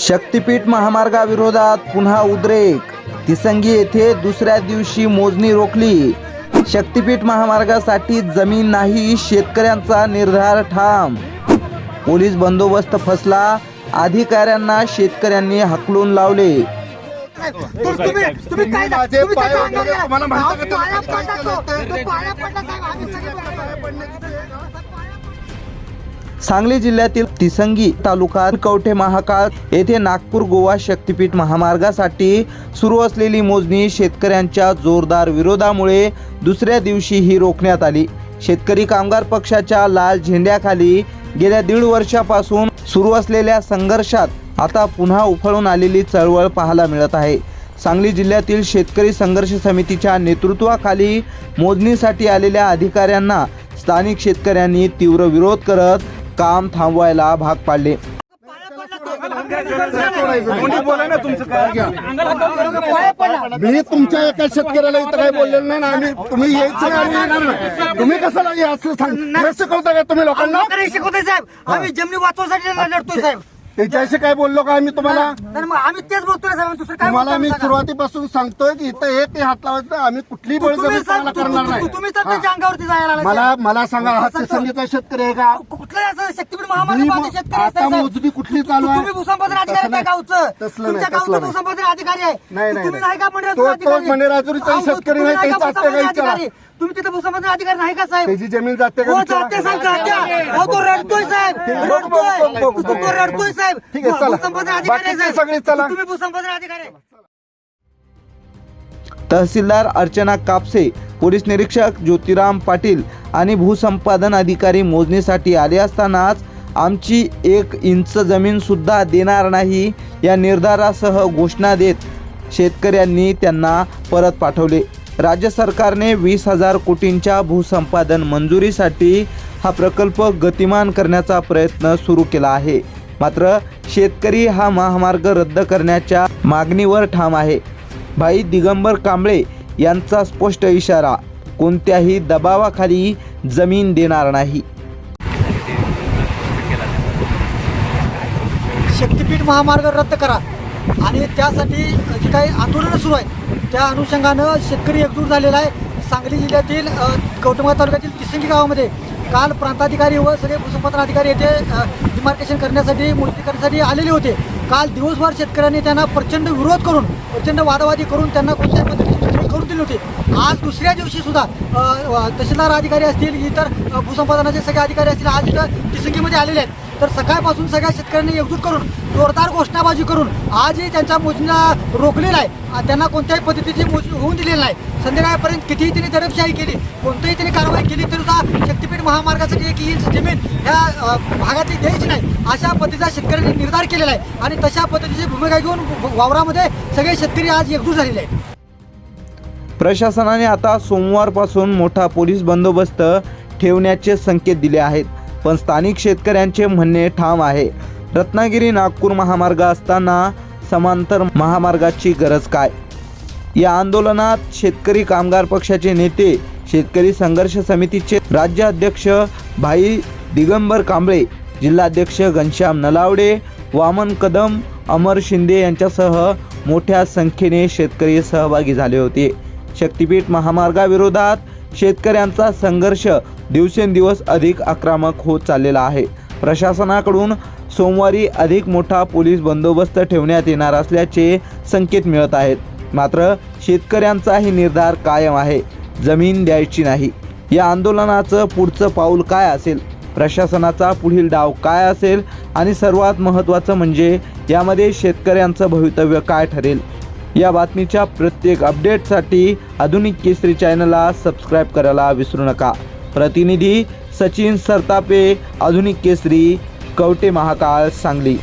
शक्तीपीठ महामार्गाविरोधात पुन्हा उद्रेक. तिसंगी येथे दुसऱ्या दिवशी मोजणी रोखली. शक्तीपीठ महामार्गासाठी जमीन नाही शेतकऱ्यांचा निर्धार ठाम. पोलीस बंदोबस्त फसला अधिकाऱ्यांना शेतकऱ्यांनी हकलून लावले. तुम्ही सांगली जिल्ह्यातील तिसंगी तालुका कवठे महाकाळ येथे नागपूर गोवा शक्तीपीठ महामार्गासाठी सुरू असलेली मोजणी शेतकऱ्यांच्या जोरदार विरोधामुळे दुसऱ्या दिवशी ही रोखण्यात आली. शेतकरी कामगार पक्षाच्या लाल झेंड्याखाली गेल्या दीड वर्षापासून सुरू असलेल्या संघर्षात आता पुन्हा उफळून आलेली चळवळ पाहायला मिळत आहे. सांगली जिल्ह्यातील शेतकरी संघर्ष समितीच्या नेतृत्वाखाली मोजणीसाठी आलेल्या अधिकाऱ्यांना स्थानिक शेतकऱ्यांनी तीव्र विरोध करत काम थांबवायला भाग पाडले. मी तुमच्या एका शेतकऱ्याला इथं काही बोललेलं नाही ना. आम्ही तुम्ही यायचं येणार नाही. तुम्ही कशाला हे असं सांग हे शिकवता का तुम्ही लोकांना? लोकांना शिकवतोय साहेब. आम्ही जमिनी वाचवण्यासाठी लढतोय साहेब. त्याच्याशी काय बोललो का आम्ही तुम्हाला तर मग आम्ही तेच बोलतोय साहेब दुसरं काय तुम्हाला बोलतो मी आम्ही सांगा? सुरुवातीपासून सांगतोय की इथं एक ते हात लावायचं आम्ही कुठलीही तुम्ही बळजबरी साहेब, तुम्हाला तू- करणार तू- नाही तू- तुम्ही तर त्याच्या हा. अंगावरती जायला लागलाय, मला. मला सांगा हा संगीता शेतकरी आहे का कुठलं असं शक्तीपीठ मी महामार्ग मग- बाधित शेतकरी आता असतात, साहेब. मोजणी कुठली चालू आहे तुम्ही भूसंपादन अधिकारी तसं आहे त्या नाही. गावचं तसलं नाही, तसलं गावचं नाही. भूसंपादन अधिकारी आहे नाही, नाही, तुम्ही नाही. नाही का मंडळाचा तो- तो अधिकारी? अहो, शेतकरी तुम्ही नाही, का त्याचा भूसंपादन काही विचारा. अधिकारी? तुम्ही तिथं भूसंपादन अधिकारी नाही का साहेब त्याची जमीन जाते का हो विचारा. जाते साहेब जाते अहो, तो रडतोय साहेब बघ, बघ, बघ, बघ, बघ. रडतोय तो रडतोय साहेब ठीक आहे, चला. बाकीचे. सगळे चला. तुम्ही भूसंपादन अधिकारी. तहसीलदार अर्चना कापसे पोलीस निरीक्षक ज्योतिराम पाटील आणि भूसंपादन अधिकारी मोजणीसाठी आले असतानाच आमची एक इंच जमीन सुद्धा देणार नाही या निर्धारासह घोषणा देत शेतकऱ्यांनी त्यांना परत पाठवले राज्य सरकारने वीस हजार कोटींच्या भूसंपादन मंजुरीसाठी हा प्रकल्प गतिमान करण्याचा प्रयत्न सुरू केला आहे मात्र शेतकरी हा महामार्ग रद्द करण्याच्या मागणीवर ठाम आहे. भाई दिगंबर कांबळे यांचा स्पष्ट इशारा कोणत्याही दबावाखाली जमीन देणार नाही. शक्तीपीठ महामार्ग रद्द करा. आणि त्यासाठी जी काही आंदोलनं सुरू आहेत त्या अनुषंगानं शेतकरी एकजूट झालेला आहे. सांगली जिल्ह्यातील कौटुंबा तालुक्यातील तिसंगी गावामध्ये काल प्रांताधिकारी व सगळे भूसंपादन अधिकारी येथे डिमार्केशन करण्यासाठी मोजणी करण्यासाठी आलेले होते. काल दिवसभर शेतकऱ्यांनी त्यांना प्रचंड विरोध करून प्रचंड वादावादी करून त्यांना कोणत्याही पद्धतीची करून दिली होती. आज दुसऱ्या दिवशी सुद्धा तहसीलदार अधिकारी असतील इतर भूसंपादनाचे सगळे अधिकारी असतील आज इथं तिसंगीमध्ये आलेले आहेत. तर सकाळपासून सगळ्या शेतकऱ्यांनी एकजूट करून जोरदार घोषणाबाजी करून आजही त्यांच्या मोजणीला रोखलेला आहे. त्यांना कोणत्याही पद्धतीची मोजणी होऊन दिलेली नाही. संध्याकाळपर्यंत कितीही त्यांनी दडपशाही केली कोणतीही त्यांनी कारवाई केली तरी सुद्धा शक्तीपीठ महामार्गासाठी एक इंच जमीन ह्या भागातली द्यायची नाही. अशा पद्धतीचा शेतकऱ्यांनी निर्धार केलेला आहे. आणि तशा पद्धतीची भूमिका घेऊन वावरामध्ये सगळे शेतकरी आज एकजूट झालेले आहेत. प्रशासनाने आता सोमवारपासून मोठा पोलीस बंदोबस्त ठेवण्याचे संकेत दिले आहेत. पण स्थानिक शेतकऱ्यांचे म्हणणे ठाम आहे. रत्नागिरी नागपूर महामार्ग असताना समांतर महामार्गाची गरज काय? या आंदोलनात शेतकरी कामगार पक्षाचे नेते शेतकरी संघर्ष समितीचे राज्य अध्यक्ष भाई दिगंबर कांबळे जिल्हाध्यक्ष घनश्याम नलावडे वामन कदम अमर शिंदे यांच्यासह मोठ्या संख्येने शेतकरी सहभागी झाले होते. शक्तीपीठ महामार्गाविरोधात शेतकऱ्यांचा संघर्ष दिवसेंदिवस अधिक आक्रमक होत चाललेला आहे. प्रशासनाकडून सोमवारी अधिक मोठा पोलीस बंदोबस्त ठेवण्यात येणार असल्याचे संकेत मिळत आहेत. मात्र शेतकऱ्यांचाही निर्धार कायम आहे. जमीन द्यायची नाही. या आंदोलनाचं पुढचं पाऊल काय असेल? प्रशासनाचा पुढील डाव काय असेल? आणि सर्वात महत्त्वाचं म्हणजे यामध्ये शेतकऱ्यांचं भवितव्य काय ठरेल? या बातमीच्या प्रत्येक अपडेटसाठी आधुनिक केसरी चॅनलला सबस्क्राईब करायला विसरू नका. प्रतिनिधी सचिन सरतापे आधुनिक केसरी कवटे महाकाळ सांगली.